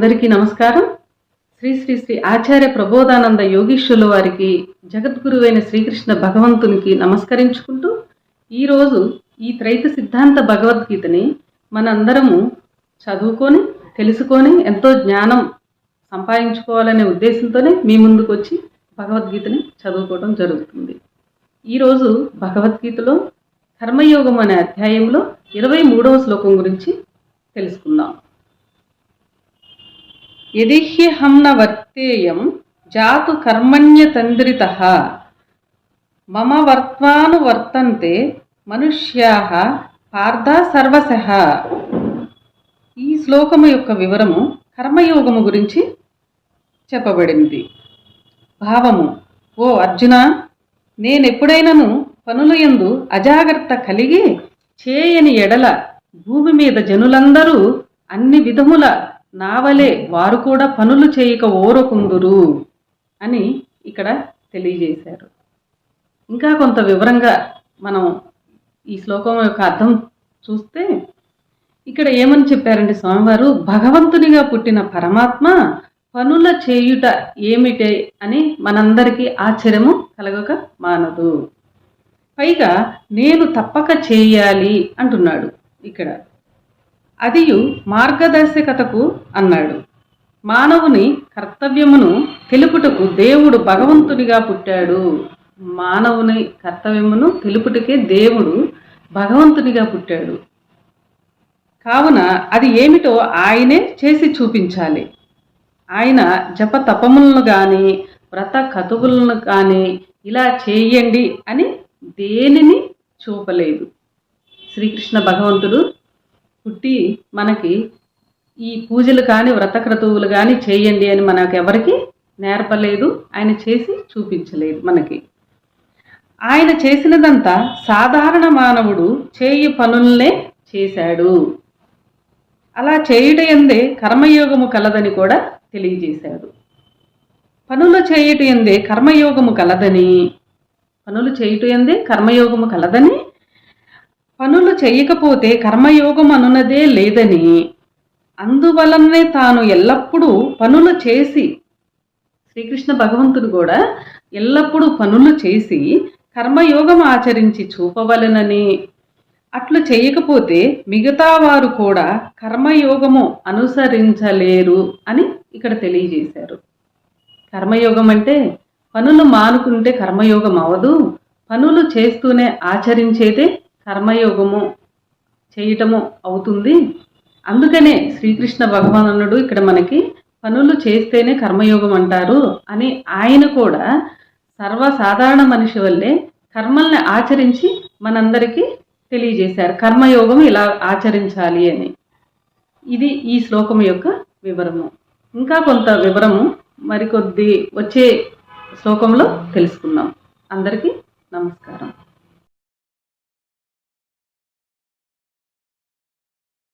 అందరికీ నమస్కారం. శ్రీ శ్రీ శ్రీ ఆచార్య ప్రబోధానంద యోగీశ్వరుల వారికి జగద్గురువైన శ్రీకృష్ణ భగవంతునికి నమస్కరించుకుంటూ ఈరోజు ఈ త్రైత సిద్ధాంత భగవద్గీతని మనందరము చదువుకొని తెలుసుకొని ఎంతో జ్ఞానం సంపాదించుకోవాలనే ఉద్దేశంతోనే మీ ముందుకు వచ్చి భగవద్గీతని చదువుకోవడం జరుగుతుంది. ఈరోజు భగవద్గీతలో కర్మయోగం అనే అధ్యాయంలో ఇరవై మూడవ శ్లోకం గురించి తెలుసుకుందాం. యదిహ్యహం న వర్తేయం జాతు కర్మణ్యతంద్రిత మమ వర్త్వాను వర్తంతే మనుష్యా పార్థ సర్వశః. ఈ శ్లోకము యొక్క వివరము కర్మయోగము గురించి చెప్పబడింది. భావము ఓ అర్జున నేనెప్పుడైనను పనుల యందు అజాగ్రత్త కలిగి చేయని ఎడల భూమి మీద జనులందరూ అన్ని విధముల నావలే వారు కూడా పనులు చేయక ఓరకుందురు అని ఇక్కడ తెలియజేశారు. ఇంకా కొంత వివరంగా మనం ఈ శ్లోకం యొక్క అర్థం చూస్తే ఇక్కడ ఏమని చెప్పారంటే స్వామివారు భగవంతునిగా పుట్టిన పరమాత్మ పనుల చేయుట ఏమిటే అని మనందరికీ ఆశ్చర్యము కలగక మానదు. పైగా నేను తప్పక చేయాలి అంటున్నాడు ఇక్కడ. అదియు మార్గదర్శకతకు అన్నాడు. మానవుని కర్తవ్యమును తెలుపుటకు దేవుడు భగవంతునిగా పుట్టాడు. మానవుని కర్తవ్యమును తెలుపుటకే దేవుడు భగవంతునిగా పుట్టాడు. కావున అది ఏమిటో ఆయనే చేసి చూపించాలి. ఆయన జప తపములను కానీ వ్రత కతువులను కానీ ఇలా చేయండి అని దేనిని చూపలేదు. శ్రీకృష్ణ భగవంతుడు పుట్టి మనకి ఈ పూజలు కానీ వ్రతక్రతువులు కానీ చేయండి అని మనకు ఎవరికి నేర్పలేదు. ఆయన చేసి చూపించలేదు మనకి. ఆయన చేసినదంతా సాధారణ మానవుడు చేయి పనులనే చేశాడు. అలా చేయుట ఎందే కర్మయోగము కలదని కూడా తెలియజేశాడు. పనులు చేయుట ఎందే కర్మయోగము కలదని పనులు చేయుట ఎందే కర్మయోగము కలదని పనులు చేయకపోతే కర్మయోగం అనున్నదే లేదని. అందువలనే తాను ఎల్లప్పుడూ పనులు చేసి శ్రీకృష్ణ భగవంతుడు కూడా ఎల్లప్పుడూ పనులు చేసి కర్మయోగం ఆచరించి చూపవలనని. అట్లు చేయకపోతే మిగతా వారు కూడా కర్మయోగము అనుసరించలేరు అని ఇక్కడ తెలియజేశారు. కర్మయోగం అంటే పనులు మానుకుంటే కర్మయోగం అవదు పనులు చేస్తూనే ఆచరించేదే కర్మయోగము చేయటము అవుతుంది. అందుకనే శ్రీకృష్ణ భగవానుడు ఇక్కడ మనకి పనులు చేస్తేనే కర్మయోగం అంటారు అని ఆయన కూడా సర్వసాధారణ మనిషి వల్లే కర్మల్ని ఆచరించి మనందరికీ తెలియజేశారు. కర్మయోగం ఇలా ఆచరించాలి అని. ఇది ఈ శ్లోకం యొక్క వివరము. ఇంకా కొంత వివరము మరికొద్ది వచ్చే శ్లోకంలో తెలుసుకుందాం. అందరికీ నమస్కారం.